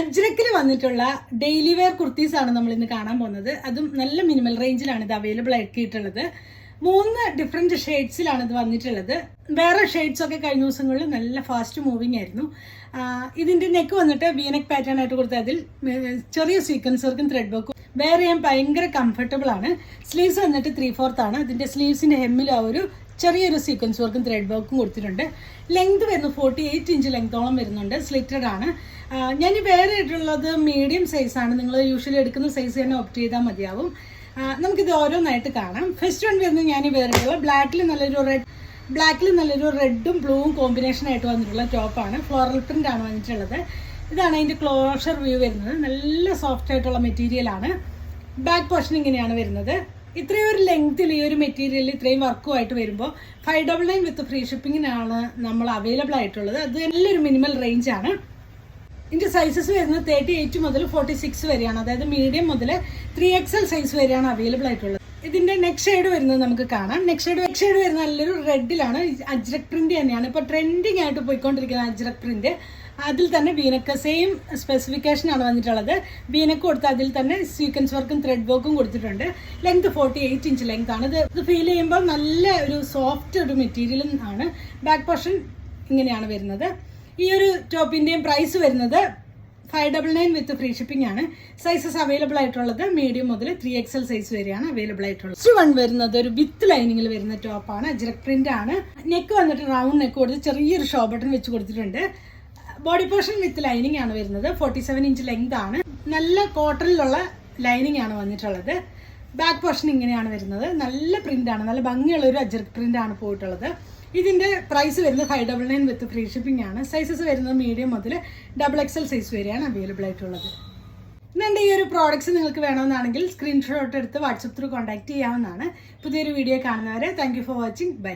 അജ്രക്കിൽ വന്നിട്ടുള്ള daily wear kurtis ആണ് നമ്മൾ ഇന്ന് കാണാൻ പോകുന്നത്. അതും നല്ല മിനിമൽ റേഞ്ചിലാണ് ഇത് അവൈലബിൾ ആക്കിയിട്ടുള്ളത്. മൂന്ന് ഡിഫറെന്റ് ഷെയ്ഡ്സിലാണ് ഇത് വന്നിട്ടുള്ളത്. വേറെ ഷെയ്ഡ്സ് ഒക്കെ കഴിഞ്ഞ ദിവസങ്ങളിൽ നല്ല ഫാസ്റ്റ് മൂവിങ് ആയിരുന്നു. ഇതിന്റെ നെക്ക് വന്നിട്ട് വീനക്ക് പാറ്റേൺ ആയിട്ട് കൊടുത്ത അതിൽ ചെറിയ സീക്വൻസ് വർക്കും ത്രെഡ് വർക്കും വേറെ ചെയ്യാൻ ഭയങ്കര കംഫർട്ടബിൾ ആണ്. സ്ലീവ്സ് വന്നിട്ട് ത്രീ ഫോർത്ത് ആണ്. അതിന്റെ സ്ലീവ്സിന്റെ ഹെമ്മിൽ ആ ഒരു ചെറിയൊരു സീക്വൻസ് വർക്കും ത്രെഡ് വർക്കും കൊടുത്തിട്ടുണ്ട്. ലെങ്ത് വരുന്നത് ഫോർട്ടി എയ്റ്റ് ഇഞ്ച് ലെങ്തോളം വരുന്നുണ്ട്. സ്ലിറ്റഡ് ആണ്. ഞാൻ വേറെ ഇട്ടുള്ളത് മീഡിയം സൈസ് ആണ്. നിങ്ങൾ യൂഷ്വലി എടുക്കുന്ന സൈസ് തന്നെ ഓപ്റ്റ് ചെയ്താൽ മതിയാവും. നമുക്കിത് ഓരോന്നായിട്ട് കാണാം. ഫസ്റ്റ് വൺ വരുന്നത് ഞാൻ വേറിട്ടുള്ള വേറെ ബ്ലാക്കിൽ നല്ലൊരു റെഡ് ബ്ലാക്കിൽ നല്ലൊരു റെഡും ബ്ലൂവും കോമ്പിനേഷൻ ആയിട്ട് വന്നിട്ടുള്ള ടോപ്പാണ് ഫ്ലോറൽ പ്രിന്റ് ആണ് വന്നിട്ടുള്ളത്. ഇതാണ് അതിന്റെ ക്ലോഷർ വ്യൂ വരുന്നത്. നല്ല സോഫ്റ്റ് ആയിട്ടുള്ള മെറ്റീരിയൽ ആണ്. ബാക്ക് പോർഷൻ ഇങ്ങനെയാണ് വരുന്നത്. ഇത്രയും ഒരു ലെങ്ത്തിൽ ഈ ഒരു മെറ്റീരിയൽ ഇത്രയും വർക്കുമായിട്ട് വരുമ്പോൾ five double nine with free ഷിപ്പിങ്ങിനാണ് നമ്മൾ അവൈലബിൾ ആയിട്ടുള്ളത്. അത് നല്ലൊരു മിനിമൽ റേഞ്ച് ആണ് ഇതിന്റെ സൈസസ് വരുന്നത് തേർട്ടി എയ്റ്റ് മുതൽ ഫോർട്ടി സിക്സ് വരെയാണ്. അതായത് മീഡിയം മുതൽ ത്രീ എക്സൽ സൈസ് വരെയാണ് അവൈലബിൾ ആയിട്ടുള്ളത്. ഇതിന്റെ നെക്സ്റ്റ് ഷെയ്ഡ് വരുന്നത് നമുക്ക് കാണാം. നെക്സ്റ്റ് ഷെയ്ഡ് നെക്സ്റ്റ് ഷെയ്ഡ് വരുന്ന നല്ലൊരു റെഡിലാണ് അജ്രക് പ്രിന്റ് തന്നെയാണ്. ഇപ്പൊ ട്രെൻഡിങ് ആയിട്ട് പോയിക്കൊണ്ടിരിക്കുന്ന അജ്രക് പ്രിന്റ് അതിൽ തന്നെ വീനക്ക് സെയിം സ്പെസിഫിക്കേഷൻ ആണ് വന്നിട്ടുള്ളത്. വീനക്ക് കൊടുത്ത് അതിൽ തന്നെ സീക്വൻസ് വർക്കും ത്രെഡ് വർക്കും കൊടുത്തിട്ടുണ്ട്. Length forty eight inch length ആണ്. ഇത് ഇത് ഫീൽ ചെയ്യുമ്പോൾ നല്ല ഒരു സോഫ്റ്റ് ഒരു മെറ്റീരിയലും ആണ്. ബാക്ക് പോർഷൻ ഇങ്ങനെയാണ് വരുന്നത്. ഈ ഒരു ടോപ്പിന്റെയും പ്രൈസ് വരുന്നത് five double nine with free shipping ആണ്. സൈസസ് അവൈലബിൾ ആയിട്ടുള്ളത് മീഡിയം മുതൽ ത്രീ എക്സൽ സൈസ് വരെയാണ് അവൈലബിൾ ആയിട്ടുള്ളത്. നെക്സ്റ്റ് വൺ വരുന്നത് ഒരു വിത്ത് ലൈനിങ്ങിൽ വരുന്ന ടോപ്പാണ് ജെറക് പ്രിന്റ് ആണ്. നെക്ക് വന്നിട്ട് റൗണ്ട് നെക്ക് കൊടുത്ത് ചെറിയൊരു ഷോ ബട്ടൺ വെച്ച് കൊടുത്തിട്ടുണ്ട്. ബോഡി പോർഷൻ വിത്ത് ലൈനിങ് ആണ് വരുന്നത് ഫോർട്ടി സെവൻ ഇഞ്ച് ലെങ്ത് ആണ്. നല്ല കോട്ടണിലുള്ള ലൈനിങ് ആണ് വന്നിട്ടുള്ളത്. ബാക്ക് പോർഷൻ ഇങ്ങനെയാണ് വരുന്നത്. നല്ല പ്രിന്റ് ആണ് നല്ല ഭംഗിയുള്ള ഒരു അജർക്ക് പ്രിന്റ് ആണ് പോയിട്ടുള്ളത്. ഇതിന്റെ പ്രൈസ് വരുന്നത് five double nine with free shipping ആണ്. സൈസസ് വരുന്നത് മീഡിയം മുതൽ ഡബിൾ എക്സൽ സൈസ് വരെയാണ് അവൈലബിൾ ആയിട്ടുള്ളത്. ഇന്ന് എന്റെ ഈ ഒരു പ്രോഡക്റ്റ്സ് നിങ്ങൾക്ക് വേണമെന്നാണെങ്കിൽ സ്ക്രീൻഷോട്ട് എടുത്ത് വാട്സപ്പ് ത്രൂ കോൺടാക്ട് ചെയ്യാവുന്നതാണ്. പുതിയൊരു വീഡിയോ കാണുന്നവരെ താങ്ക് ഫോർ വാച്ചിങ് ബൈ